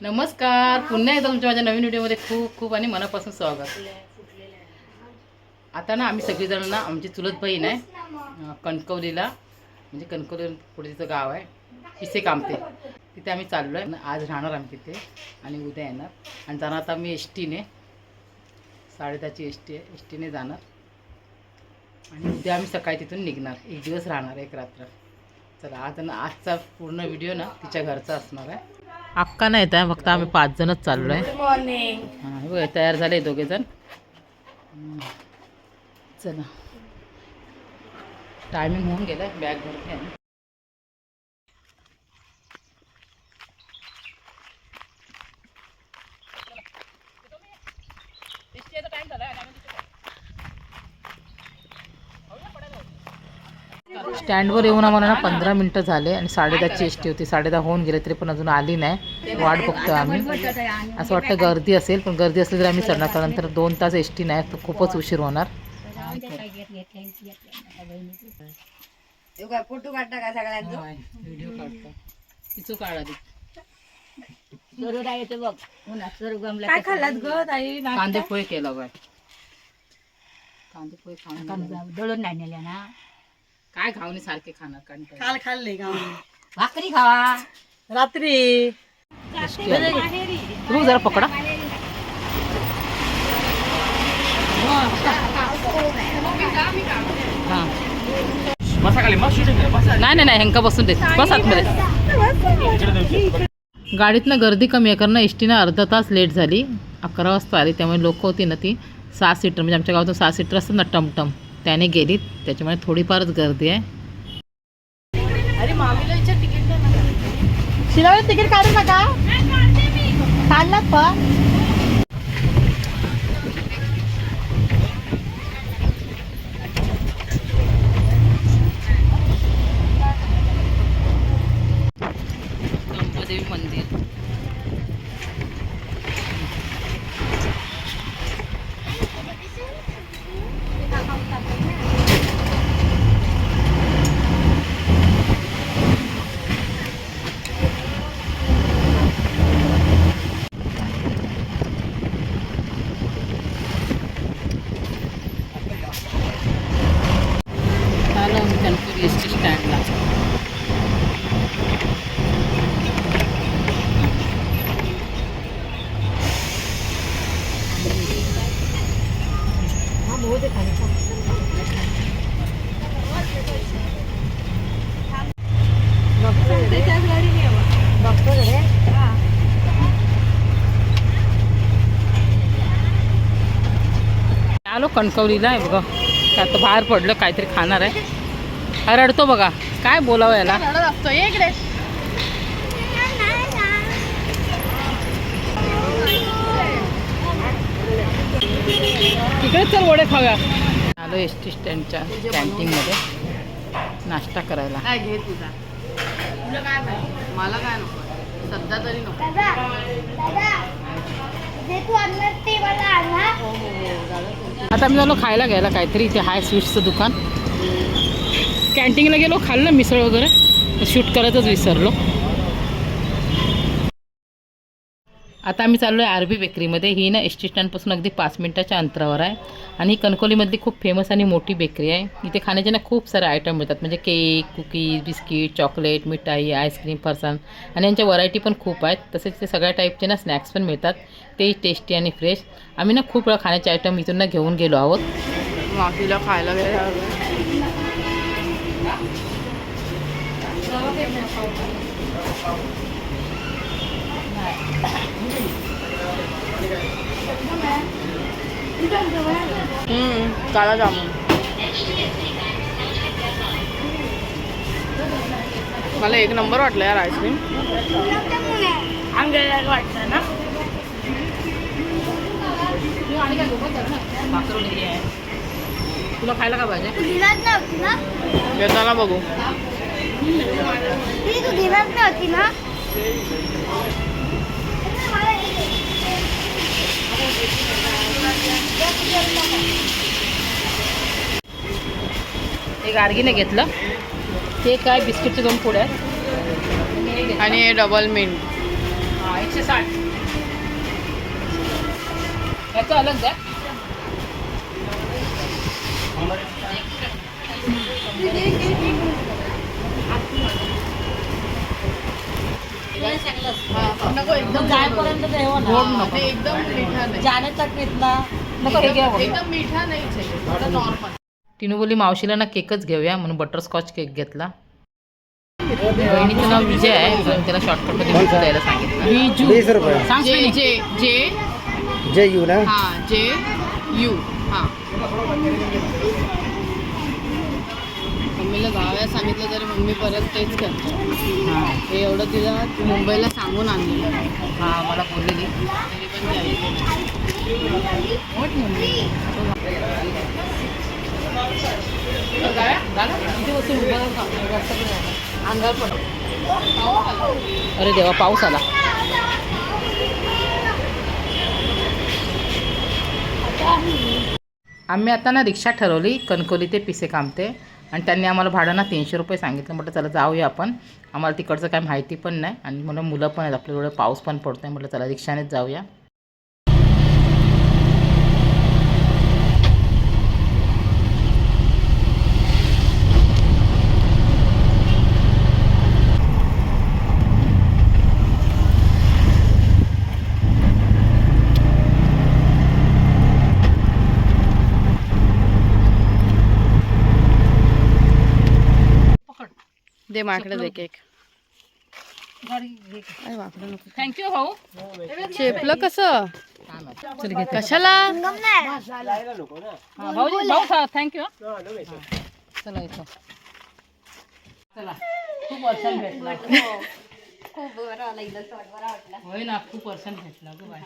नमस्कार. पुन्हा एकदा तुमच्या माझ्या नवीन व्हिडिओमध्ये खूप खूप आणि मनापासून स्वागत. आता ना आम्ही सगळीजण ना आमची चुलत बहीण आहे कणकवलीला. म्हणजे कणकवली पुढे तिचं गाव आहे पिसे कामते. तिथे आम्ही चाललो आहे आज राहणार आम्ही तिथे आणि उद्या येणार. आणि जाणार आता आम्ही एस टीने साडेदहाची एस टी आहे. एस टीने जाणार. आणि उद्या आम्ही सकाळी तिथून निघणार. एक दिवस राहणार एक रात्र. चला आज आजचा पूर्ण व्हिडिओ ना तिच्या घरचा असणार आहे. अक्का नाही येत आहे फक्त आम्ही पाच जणच चाललो आहे मॉर्निंग हां बघा तयार झाले दोघे जण. चला. टायमिंग होऊन गेला बॅग भरते स्टँडवर येऊन आम्हाला ना पंधरा मिनटं झाले आणि साडेदहाची एस टी होती. साडेदहा होऊन गेले तरी पण अजून आली नाही. वाट बघतो आम्ही. असं वाटतं गर्दी असेल पण गर्दी असली तरी आम्ही चढणार कारण नंतर दोन तास एस टी नाही तर खूपच उशीर होणार. फोटो काढता का सगळ्यांचा व्हिडिओ काढतो तिचं काढा ती. काय खाल्लात ग ताई? कांदे पोहे केला बाय कांदे पोहे खाऊन दळून नाही नेल्या ना. काय खावणे सारखे खाणार कंटाळा. काल खाल्ले का? भाकरी खावा. रात्री. तू जरा पकडा. हां. नाही नाही नाही हेंका बसून देत बस आतमध्ये. गाडीतनं गर्दी कमी आहे कारण एस टीनं अर्धा तास लेट झाली. अकरा वाजता आली त्यामुळे लोक होती ना ती. सहा सीटर म्हणजे आमच्या गावातून सहा सीटर असतात ना टमटम. त्याने गेली. त्याच्यामुळे थोडीफारच गर्दी आहे. तिकीट काढू नका. काढलात पण अंबादेवी मंदिर आलो आम्ही कणकवली एस टी स्टँडला आलो कणकवलीला आहे बघा. आता बाहेर पडलं काहीतरी खाणार आहे. हा रडतो बघा. काय बोलावं याला? रडत असतो? ये इकडे. तिकडे चल वडे खाऊया. आलो एस टी स्टँडच्या कॅन्टीनमध्ये. नाश्ता करायला. काय घे तुझा? तुला काय पाहिजे मला काय नको? सध्या तरी नको. आता मी झालो खायला घ्यायला काहीतरी इथे हाय स्वीट्सचं दुकान. कॅन्टीनला गेलो खाल्लं मिसळ वगैरे. शूट करायचंच विसरलो. आता आम्ही चाललो आहे आरबी बेकरीमध्ये. ही ना एस टी स्टँडपासून अगदी पाच मिनटाच्या अंतरावर आहे. आणि कणकोलीमधली खूप फेमस आणि मोठी बेकरी आहे. इथे खाण्याचे ना खूप सारे आयटम मिळतात. म्हणजे केक कुकीज बिस्किट चॉकलेट मिठाई आईस्क्रीम फरसाण. आणि यांच्या व्हरायटी पण खूप आहेत. तसेच ते सगळ्या टाईपचे ना स्नॅक्स पण मिळतात. तेही टेस्टी आणि फ्रेश आम्ही ना खूप वेळा खाण्याचे आयटम इथून ना घेऊन गेलो आहोत. माफीला खायला घ्यायला काला जामून मला एक नंबर वाटलं यार आईस्क्रीम. वाटतं ना तुला खायला का पाहिजे? येताना बघू. एक गार्गीने घेतलं ते काय बिस्किटचे दोन पुढे आहेत आणि हे डबल मिंट एकशे साठ याचं अलग द्या नको एकदम जायपर्यंत ते हो गोड ना नको एकदम मिठा नाही जाणे चटणीतला नको हे घ्या बघ. एकदम मिठा नाहीच आहे थोडं नॉर्मल टिनू बोली मावशीला ना केकच घेऊया म्हणून बटरस्कॉच केक घेतला. बहिणीचं नाव विजय आहे म्हणून त्याला शॉर्टकटमध्ये विजू द्यायला सांगितलं. विजू वीस रुपये. सांग जे स्पेलिंग. जे जे. जे यू ना? हा जे यू. हा. मम्मीला गाव्या सांगितलं तरी मम्मी परत तेच करते. हा. हे एवढं तिला मुंबईला सांगून आणलेलं. हा मला बोललेली तरी पण खा. रस्ता पण अरे देवा पाऊस आला. आम्ही आता ना रिक्षा ठरवली कणकोली ते पिसे कामते. आणि त्यांनी आम्हाला भाडं ना तीनशे रुपये सांगितलं. म्हटलं चला जाऊया आपण. आम्हाला तिकडचं काय माहिती पण नाही. आणि म्हणून मुलं पण आहेत. आपल्याकडे पाऊस पण पडतो आहे म्हटलं चला रिक्षानेच जाऊया. दे माकडे दे केक अरे वाकडं नको थँक्यू भाऊ. चेपलं कसं. कशाला? हा, भाऊजी भाऊ थँक्यू चला इथं. चला. खूप वर्षांनी भेटला. होय ना खूप वर्षांनी भेटला गो बाय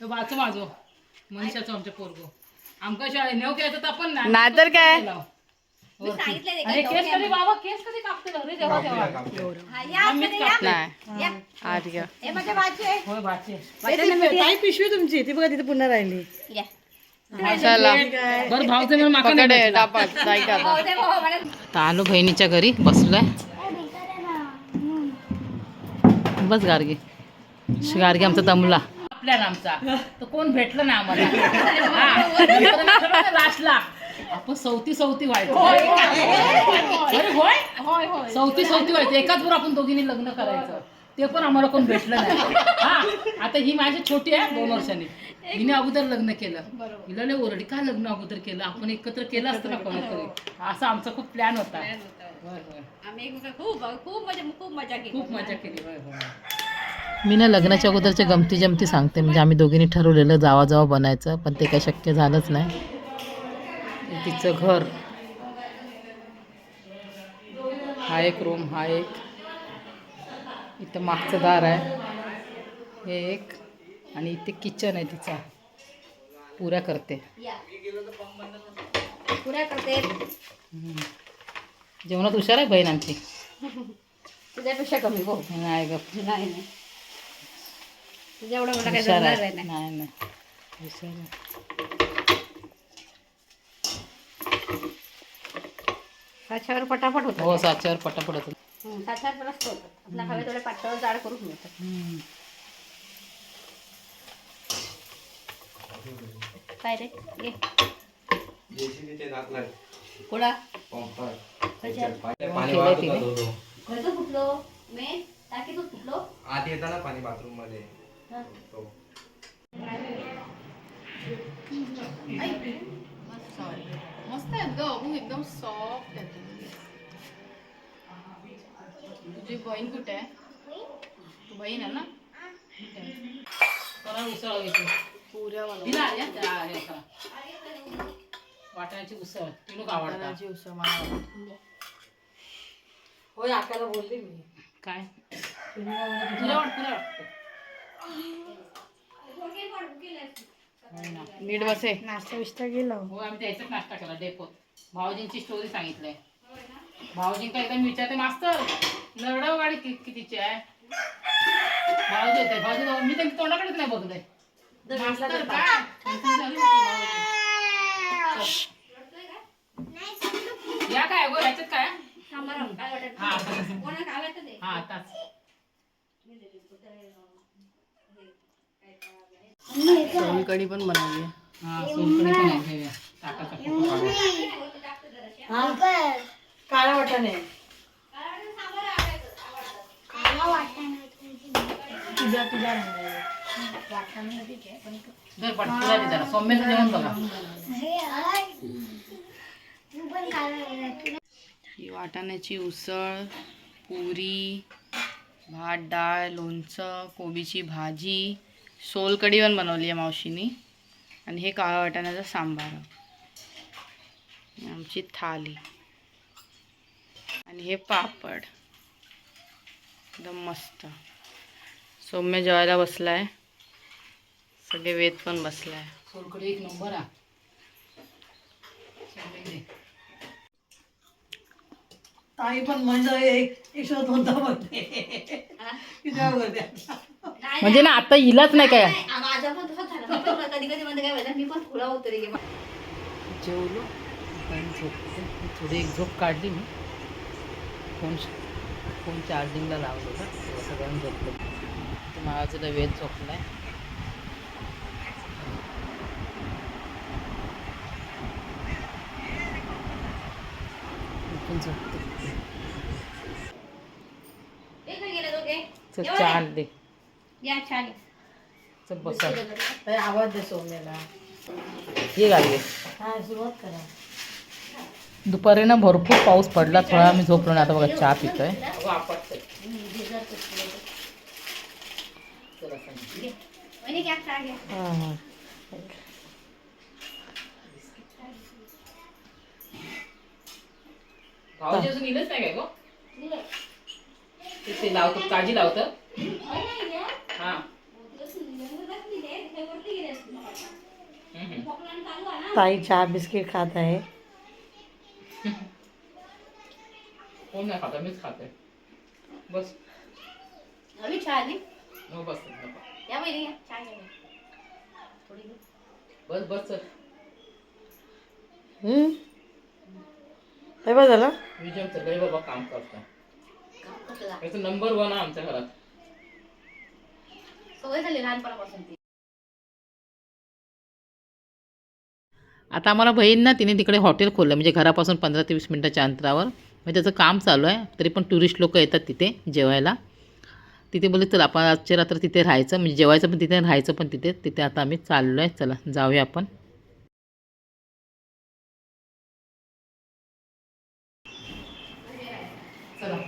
तो बाचो माझो मनीषाचो आमच्या पोरगो. आमका शाळेत नेऊ घ्यायचं तर पण नाही. नाहीतर काय? अरे केस कधी बाबा केस कधी कापते अरे देवा देवा. आम्हीच कापते. नाही आत घ्या. होय बाचे पिशवी तुमची ती बघा तिथे पुन्हा राहिली. चला. बरं भाऊचं मी माका नाही पकडे भेटला. डापात नाही का आता? तर आलो बहिणीच्या घरी बसलोय. बस गार्गे श- गार्गे आमचा दमला आपल्या आमचा तर कोण भेटलं ना आम्हाला? हा, नंतर ना ठरवलं लास्टला आपण सवती सवती व्हायचं. अरे होय सवती सवती व्हायचं. एकाच बरोबर आपण दोघींनी लग्न करायचं. ते पण आम्हाला कोण भेटलं नाही. हा. आता ही माझी छोटी आहे दोन वर्षांनी. हिने अगोदर लग्न केलं. हिला लय ओरडी. का लग्न अगोदर केलं? आपण एकत्र केलं असतं ना कोणीतरी असा आमचा खूप प्लॅन होता. होय होय. खूप खूप मजा खूप मजा खूप मजा केली. होय होय. मी ना लग्नाच्या अगोदरच्या गमती जमती सांगते. म्हणजे आम्ही दोघींनी ठरवलेलं जावा जावा बनायचं पण ते काही शक्य झालंच नाही. तिचं घर. हा एक रूम हा एक. इथं मागचं दार आहे. हे एक आणि इथे किचन आहे तिचा. पुऱ्या करते. पुऱ्या करते. जेवणात हुशार आहे बहीण आमची. तुझ्यापेक्षा कमी हो नाही गप नाही नाही. तुझ्या एवढं मला काही हुशार जमणार आहे. नाही. नाही नाही. हुशार आहे. साच्यावर पटापट होतं. हो साच्यावर पटापट होतं. हं, साच्यावर पण असतं होतं. आपल्या हवे थोडे पातळ जाड करून मिळतात हम्म. काय रे? ये. कोणा. खर्च फुटलो. मे टाकीतच फुटलो. आत येताना पाणी बाथरूममध्ये. मस्त आहेत ग एकदम सॉफ्ट आहेत तुझी बहीण कुठे आहे तू बहीण आहे ना कोणाला उसळ हवी तू? पुऱ्या आल्या? त्या करा. वाटाण्याची उसळ तिला वाटाण्याची उसळ मला आवडते. होय आपल्याला बोलली मी काय तुला वाटतं तुला वाटतं. नीट बसे. नाश्ता विष्टा गेला हो. आम्ही त्याचाच नाश्ता केला डेपोत भाऊजींची स्टोरी सांगितलंय. भाऊजींका एकदा मी विचारते मास्तर नरडव गाडी कि कितीची आहे? भाऊजी होते. भाऊजी भाऊ- मी त्यांच्या तोंडाकडेच नाही बघलंय मास्तर काय? टेन्शन झाली होती भाऊजी. या काय गो ह्याच्यात काय? हा. आता. हा आताच. सोलकढी पण बनवली हा पण आहे घेऊया. ताकाचा फोटो काढू. काळा वाटाणे तुझ्या तुझ्या दर पटकन दे जरा सौम्याचं जेवण बघा. ही वाटाण्याची उसळ पुरी भात डाळ लोणचं कोबीची भाजी सोलकढी पण बनवली आहे मावशीनी. आणि हे काळा वाटाण्याचा सांबार. आमची थाली. आणि हे पापड. एकदम मस्त. सौम्य जेवायला बसलाय. सगळे वेद पण बसलाय. सोलकढी एक नंबर दे. ताई पण म्हणजे एक होता म्हणजे ना आता इलाच नाही काय? माझं पण तसंच झालं. मी पण कधी कधी मध्ये काय व्हायचं मी पण थोडा होतो रे जेवलो. झोपते थोडी एक झोप काढली मी. फोन फोन चार्जिंगला लावलं होतं. तेव्हा सगळ्यांनी झोपलो. तर माझा वेळ झोपला आहे पण झोपते. चल या छान. चल बसा ताई आवाज दे सौम्याला. ये गाडी. हा सुरुवात करा. दुपारी ना भरपूर पाऊस पडला थोडा आम्ही झोपलो ना आता बघा चहा पितोय. वहिनी घ्या चहा घ्या. भाऊजी अजून इलंच नाही काय गो? ते लावतं काळजी लावतं हा. ताई चहा बिस्किट खात आहे. कोण नाही खाता मीच खाते. बस. चहा नाही हो बस. या वहिनी घ्या चहा घ्या थोडी घे. बस बस चल. हम्म? हे बघ झालं? विजय सगळे बाबा काम करतात याचं नंबर वन आहे आमच्या घरात. सवय झाली लहानपणापासून ती. आता आम्हाला बहीण ना तिने तिकडे हॉटेल खोललं म्हणजे घरापासून पंधरा ते वीस मिनिटाच्या अंतरावर. म्हणजे त्याचं काम चालू आहे तरी पण टुरिस्ट लोक येतात तिथे जेवायला. तिथे बोलले चला आपण आजच्या रात्र तिथे राहायचं म्हणजे जेवायचं पण तिथे राहायचं पण तिथे तिथे आता आम्ही चाललो आहे चला जाऊया आपण.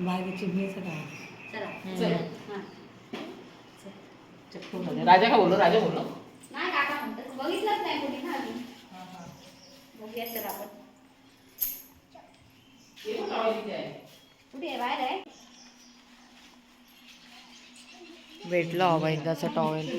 बागेची भेस का चला चला. हा. राजा का बोललो? राजा बोललो? नाही काका म्हणतात. बघितलंच नाही कोणी ना अजून. बघूया तर आपण. कुठे आहे? बाहेर आहे? भेटला हवा एकदाचा टॉवेल.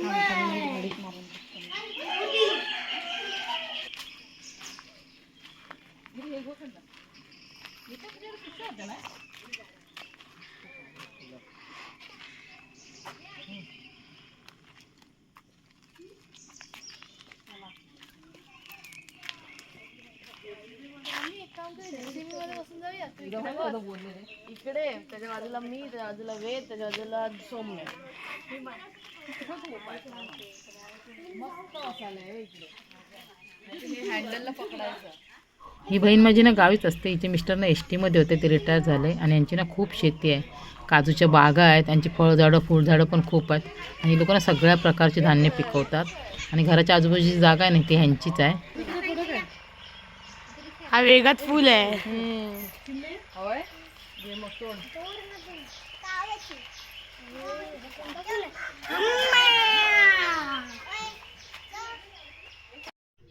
इकडे त्याच्या बाजूला मी त्याच्या बाजूला वेद त्याच्या बाजूला सौम्य हँडलला पकडायचं ही बहीण माझी ना गावीच असते. हिचे मिस्टर ना एस टीमध्ये होते. ते रिटायर झाले. आणि यांची ना खूप शेती आहे. काजूच्या बागा आहेत. त्यांची फळझाडं फुलझाडं पण खूप आहेत. आणि ही लोकांना सगळ्या प्रकारचे धान्य पिकवतात. आणि घराच्या आजूबाजूची जागा आहे ना ती ह्यांचीच आहे. हा वेगात फुल आहे. होय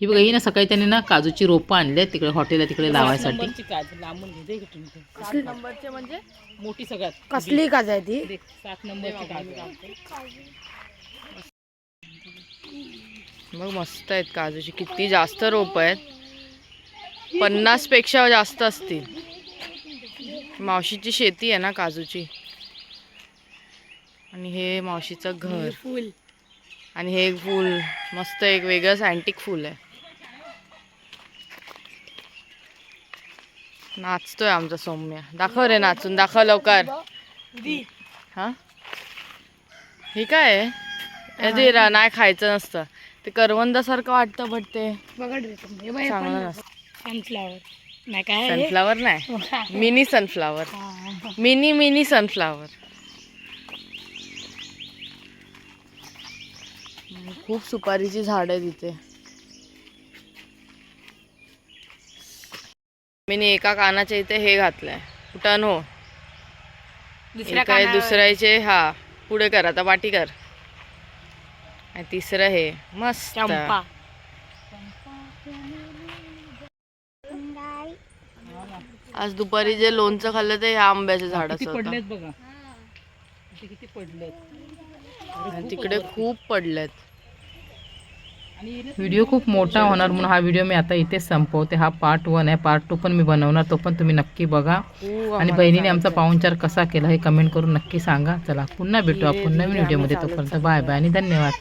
ही बघा ही ना सकाळी त्यांनी ना काजूची रोपं आणली तिकडे हॉटेलला तिकडे लावायसाठी. सात नंबरचे म्हणजे मोठी सगळ्यात. कसली काज आहे ती? सात नंबरची मग मस्त आहेत काजूची किती जास्त रोप आहेत. पन्नासपेक्षा जास्त असतील. मावशीची शेती आहे ना काजूची. आणि हे मावशीचं घर. फुल. आणि हे एक फुल. मस्त एक वेगळंच अँटिक फुल आहे. नाचतोय आमचा सौम्य. दाखव रे नाचून. दाखव लवकर. हा? हे काय आहे? नाही खायचं नसतं. ते करवंदासारखं वाटतं बट ते. चांगलं नसतं. सनफ्लावर नाही काय सनफ्लावर नाही. Mini sunflower mini mini sunflower खूप सुपारीची झाड आहे तिथे मी एका कानाच्या इथे हे घातलंय. कुठं हो. काय दुसऱ्याचे हा. पुढे कर आता पाठी कर. आणि तिसरं हे. मस्त. चंपा. आज दुपारी जे लोणचं खाल्लं ते ह्या आंब्याच्या झाडाचं किती होतं. पडलेत बघा. किती पडलेत. आणि तिकडे खूप पडलेत. व्हिडिओ खूप मोठा होणार म्हणून हा व्हिडिओ मी आता इथेच संपवते. हा पार्ट वन आहे. पार्ट टू पण मी बनवणार. तो पण तुम्ही नक्की बघा. खूप आणि बहिणीने आमचा पाहुणचार कसा केला हे कमेंट करून नक्की सांगा. चला पुन्हा भेटू. आपण नवीन व्हिडिओमध्ये तोपर्यंत बाय बाय आणि धन्यवाद.